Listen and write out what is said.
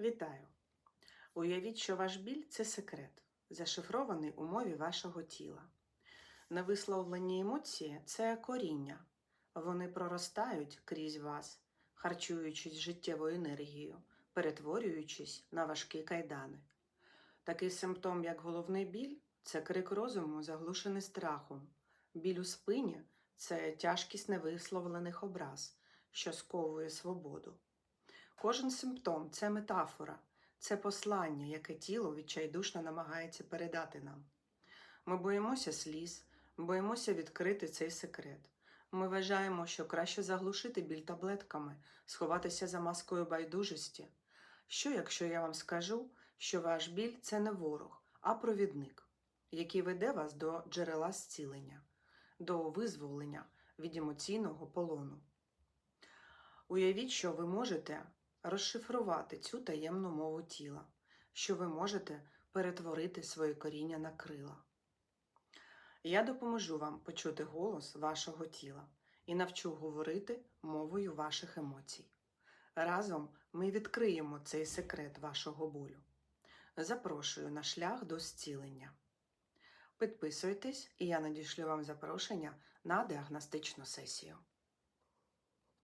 Вітаю! Уявіть, що ваш біль це секрет, зашифрований у мові вашого тіла. Невисловлені емоції це коріння. Вони проростають крізь вас, харчуючись життєвою енергією, перетворюючись на важкі кайдани. Такий симптом, як головний біль, це крик розуму, заглушений страхом. Біль у спині це тяжкість невисловлених образ, що сковує свободу. Кожен симптом це метафора, це послання, яке тіло відчайдушно намагається передати нам. Ми боїмося сліз, боїмося відкрити цей секрет. Ми вважаємо, що краще заглушити біль таблетками, сховатися за маскою байдужості. Що, якщо я вам скажу, що ваш біль це не ворог, а провідник, який веде вас до джерела зцілення, до визволення від емоційного полону? Уявіть, що ви можете розшифрувати цю таємну мову тіла, що ви можете перетворити своє коріння на крила. Я допоможу вам почути голос вашого тіла і навчу говорити мовою ваших емоцій. Разом ми відкриємо цей секрет вашого болю. Запрошую на шлях до зцілення. Підписуйтесь, і я надішлю вам запрошення на діагностичну сесію.